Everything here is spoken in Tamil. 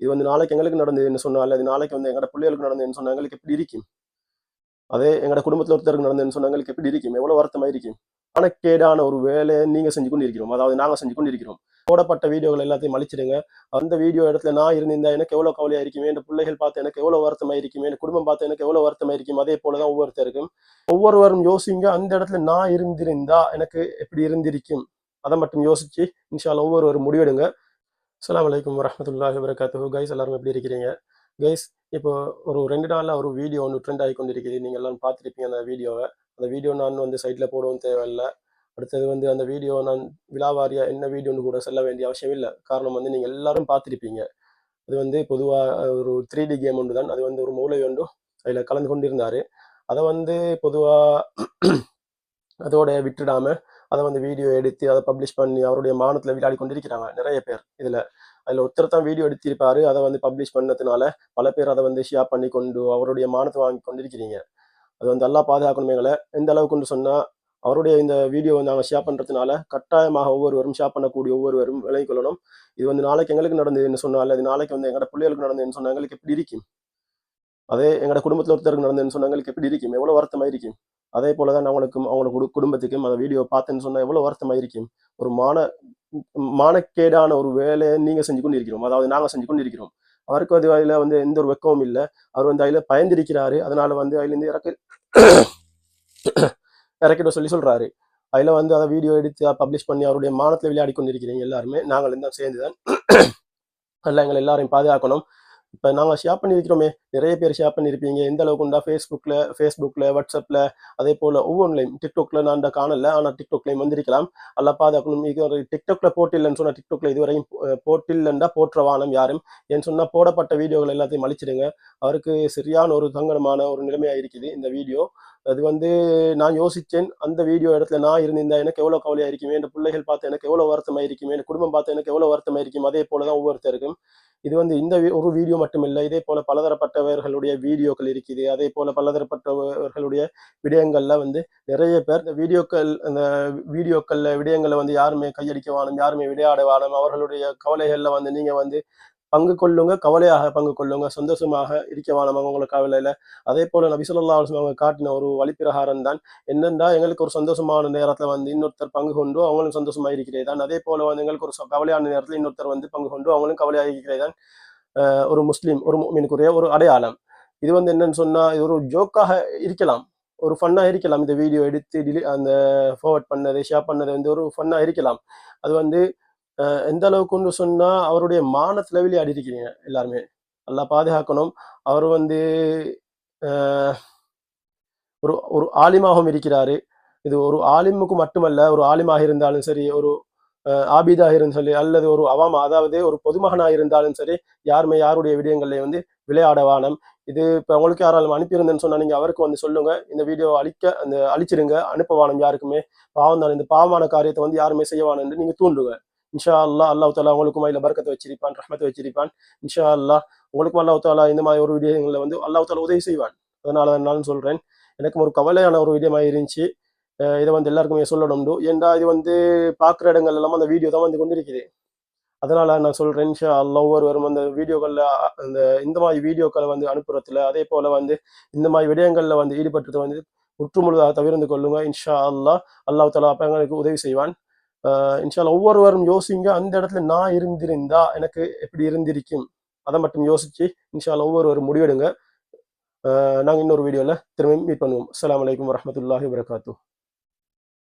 இது வந்து நாளைக்கு எங்களுக்கு நடந்ததுன்னு சொன்னால் அது நாளைக்கு வந்து எங்களோட பிள்ளைகளுக்கு நடந்ததுன்னு சொன்னால் எங்களுக்கு எப்படி இருக்கும்? அதே எங்களோட குடும்பத்தில் ஒருத்தருக்கு நடந்ததுன்னு சொன்னால் எங்களுக்கு எப்படி இருக்கும்? எவ்வளவு வருத்தமாக இருக்கும்? ஆனால் கேடான ஒரு வேலையை நீங்கள் செஞ்சு கொண்டு இருக்கிறோம் அதாவது நாங்கள் செஞ்சு கொண்டு இருக்கிறோம் போடப்பட்ட வீடியோகள் எல்லாத்தையும் அழிச்சிடுங்க அந்த வீடியோ இடத்துல நான் இருந்திருந்தா எனக்கு எவ்வளோ கவலையாக இருக்குமே? என் பிள்ளைகள் பார்த்து எனக்கு எவ்வளோ வருத்தமாக இருக்குமே? என் குடும்பம் பார்த்து எனக்கு எவ்வளோ வருத்தமாக இருக்கும்? அதே போலதான் ஒவ்வொருத்தருக்கும். ஒவ்வொருவரும் யோசிங்க அந்த இடத்துல நான் இருந்திருந்தா எனக்கு எப்படி இருந்திருக்கும்? அதை மட்டும் யோசிச்சு இன்ஷால்லா ஒவ்வொருவரும் முடிவெடுங்க. அஸ்லாம் வலைக்கம் வரஹ்மத்துல்லாஹி வரகாத்து கைஸ் எல்லாரும் எப்படி இருக்கிறீங்க? கைஸ் இப்போ ஒரு ரெண்டு நாளில் ஒரு வீடியோ ஒன்று ட்ரெண்ட் ஆகி கொண்டிருக்குது. நீங்கள் எல்லாம் பார்த்துருப்பீங்க அந்த வீடியோவை அந்த வீடியோ நான் வந்து சைட்டில் போடவும் தேவையில்லை. அடுத்தது வந்து அந்த வீடியோ நான் விழாவாரியாக என்ன வீடியோன்னு கூட சொல்ல வேண்டிய அவசியம் இல்லை. காரணம் வந்து நீங்கள் எல்லாரும் பார்த்துருப்பீங்க. அது வந்து பொதுவாக ஒரு த்ரீ டி கேம் ஒன்று தான். அது வந்து ஒரு மூளை ஒன்று. அதில் கலந்து கொண்டிருந்தார். அதை வந்து பொதுவாக அதோட விட்டுடாமல் அதை வந்து வீடியோ எடுத்து அதை பப்ளிஷ் பண்ணி அவருடைய மானத்தில் விளையாடி கொண்டிருக்கிறாங்க நிறைய பேர் இதில். அதில் ஒருத்தர் தான் வீடியோ எடுத்திருப்பாரு. அதை வந்து பப்ளிஷ் பண்ணதுனால பல பேர் அதை வந்து ஷேர் பண்ணி கொண்டு அவருடைய மானத்தை வாங்கி கொண்டிருக்கிறீங்க. அது வந்து எல்லாம் பாதுகாக்கணும் எங்களை எந்த கொண்டு சொன்னால் அவருடைய இந்த வீடியோ வந்து நாங்கள் ஷேர் பண்ணுறதுனால கட்டாயமாக ஒவ்வொருவரும் ஷேர் பண்ணக்கூடிய ஒவ்வொருவரும் விலை கொள்ளணும் இது வந்து நாளைக்கு எங்களுக்கு நடந்ததுன்னு சொன்னால் அல்லது நாளைக்கு வந்து எங்களோட பிள்ளைகளுக்கு நடந்ததுன்னு சொன்னால் எங்களுக்கு எப்படி இருக்கும்? அதே எங்களோட குடும்பத்தில் ஒருத்தருக்கு நடந்ததுன்னு சொன்னாங்க எப்படி இருக்கும்? எவ்வளவு வருத்தமா இருக்கும் அதே போலதான் அவங்களுக்கும் அவங்களோட குடும்பத்துக்கும் அந்த வீடியோ பார்த்தேன்னு சொன்னா எவ்வளவு வருத்தமா இருக்கும் ஒரு மான மானக்கேடான ஒரு வேலையை நீங்க செஞ்சு கொண்டு இருக்கிறோம் அதாவது நாங்க செஞ்சு கொண்டு இருக்கிறோம் அவருக்கு அது அதில் வந்து எந்த ஒரு வெக்கமும் இல்லை. அவர் வந்து அதுல பயந்திருக்கிறாரு. அதனால வந்து அதிலேருந்து இறக்க இறக்கிட சொல்லி சொல்றாரு. அதுல வந்து அதை வீடியோ எடுத்து பப்ளிஷ் பண்ணி அவருடைய மானத்துல விளையாடி கொண்டு இருக்கிறீங்க எல்லாருமே. நாங்கள் சேர்ந்து தான் அதில் எங்களை எல்லாரையும் பாதுகாக்கணும். இப்போ நாங்கள் ஷேர் பண்ணியிருக்கிறோமே நிறைய பேர் ஷேர் பண்ணியிருப்பீங்க எந்த அளவுக்கு உண்டா ஃபேஸ்புக்கில் ஃபேஸ்புக்கில் வாட்ஸ்அப்பில் அதே போல் ஒவ்வொன்றிலையும். டிக்டாக்ல நான் அந்த காணல. ஆனால் டிக்டாக்லையும் வந்திருக்கலாம். அல்ல பாதுகாக்கணும். இது ஒரு டிக்டாக்ல போட்டில்லைன்னு சொன்னால் டிக்டாக்ல இதுவரையும் போ- போட்டில்லைண்டா போற்றவானம் யாரும். ஏன்னு சொன்னால் போடப்பட்ட வீடியோகள் எல்லாத்தையும் அழிச்சிடுங்க அவருக்கு சரியான ஒரு சங்கடமான ஒரு நிலைமையாக இருக்குது இந்த வீடியோ. அது வந்து நான் யோசித்தேன் அந்த வீடியோ இடத்துல நான் இருந்திருந்தா எனக்கு எவ்வளோ கவலையாக இருக்குமே என் பிள்ளைகள் பார்த்து எனக்கு எவ்வளோ வருத்தமாக இருக்குமே என் குடும்பம் பார்த்து எனக்கு எவ்வளோ வருத்தமாக இருக்கும் அதே போல தான் ஒவ்வொருத்தருக்கும். இது வந்து இந்த ஒரு வீடியோ மட்டும் இல்லை இதே போல பலதரப்பட்டவர்களுடைய வீடியோக்கள் இருக்குது அதே போல பலதரப்பட்டவர்களுடைய விடயங்கள்ல வந்து நிறைய பேர் இந்த வீடியோக்கள் அந்த வீடியோக்கள்ல விடயங்களை வந்து யாருமே கையடிக்க வேணும் யாருமே விளையாட வேணும் அவர்களுடைய கவலைகள்ல வந்து நீங்க வந்து பங்கு கொள்ளுங்க கவலையாக பங்கு கொள்ளுங்க சந்தோஷமாக இருக்க வேணும் அவங்களோட கவலையில. அதே போல நபி சொல்லா அவங்க காட்டின ஒரு வழிப்பிரகாரம் தான். என்னென்றா எங்களுக்கு ஒரு சந்தோஷமான நேரத்துல வந்து இன்னொருத்தர் பங்கு கொண்டு அவங்களும் சந்தோஷமா இருக்கிறே தான். அதே போல வந்து எங்களுக்கு ஒரு ச- கவலையான நேரத்தில் இன்னொருத்தர் வந்து பங்கு கொண்டு அவங்களும் கவலையாக இருக்கிறே தான். ஒரு முஸ்லீம் ஒரு மீனுக்குரிய ஒரு அடையாளம். இது வந்து என்னன்னு சொன்னா இது ஒரு ஜோக்காக இருக்கலாம். ஒரு ஃபன்னாக இருக்கலாம். இந்த வீடியோ எடுத்து டிலி அந்த ஃபார்வர்ட் பண்ணது ஷேர் பண்ணது வந்து ஒரு ஃபன்னாக இருக்கலாம். அது வந்து எந்த அளவுக்குன்னு சொன்னால் அவருடைய மானத்துல ஆடி இருக்கிறீங்க எல்லாருமே. நல்லா பாதுகாக்கணும். அவர் வந்து ஒரு ஒரு ஆலிமாகவும் இருக்கிறாரு. இது ஒரு ஆலிமுக்கு மட்டுமல்ல ஒரு ஆலிமாக இருந்தாலும் சரி ஒரு ஆபிதாக இருந்தாலும் சரி அல்லது ஒரு அவாமா அதாவது ஒரு பொதுமகனாக இருந்தாலும் சரி யாருமே யாருடைய விடயங்கள்ல வந்து விளையாட வானம். இது இப்போ உங்களுக்கு யாராலும் அனுப்பியிருந்தேன்னு சொன்னால் நீங்கள் அவருக்கு வந்து சொல்லுங்க. இந்த வீடியோ அழிக்க அந்த அழிச்சிடுங்க அனுப்ப வானம் யாருக்குமே. பாவம் தான். இந்த பாவமான காரியத்தை வந்து யாருமே செய்ய வானம்னு நீங்க தூண்டுங்க. இன்ஷா அல்லாஹ் அல்லாஹ் தாலா உங்களுக்கும் அதில் பறக்கத்தை வச்சிருப்பான் ரஹ்மத்தை வச்சிருப்பான். இன்ஷா அல்லாஹ் உங்களுக்கும் அல்லாஹ் தாலா இந்த மாதிரி ஒரு விடயங்களில் வந்து அல்லாஹ் தாலா உதவி செய்வான். அதனால நான் சொல்கிறேன் எனக்கும் ஒரு கவலையான ஒரு விடயமாக இருந்துச்சு. இதை வந்து எல்லாருக்குமே சொல்லணும் ஏன்டா இது வந்து பார்க்குற இடங்கள் எல்லாமே அந்த வீடியோ தான் வந்து கொண்டிருக்குது. அதனால நான் சொல்கிறேன் இன்ஷா அல்லாஹ் ஒவ்வொருவரும் அந்த வீடியோக்களில் அந்த இந்த மாதிரி வீடியோக்களை வந்து அனுப்புறதுல அதே போல் வந்து இந்த மாதிரி விடயங்களில் வந்து ஈடுபட்டதை வந்து முற்றுமுழுதாக தவிர்த்து கொள்ளுங்க. இன்ஷா அல்லா அல்லாஹ் தலா அப்பங்களுக்கு உதவி செய்வான். ஆஹ் ஒவ்வொருவரும் யோசிங்க அந்த இடத்துல நான் இருந்திருந்தா எனக்கு எப்படி இருந்திருக்கும்? அதை மட்டும் யோசிச்சு இன்ஷால் ஒவ்வொருவரும் முடிவெடுங்க. ஆஹ் நாங்க இன்னொரு வீடியோவில் திரும்ப மீட் பண்ணுவோம். அஸ்ஸலாமு வலைக்கம் வரமத்துல்லாஹி வரகாத்தூ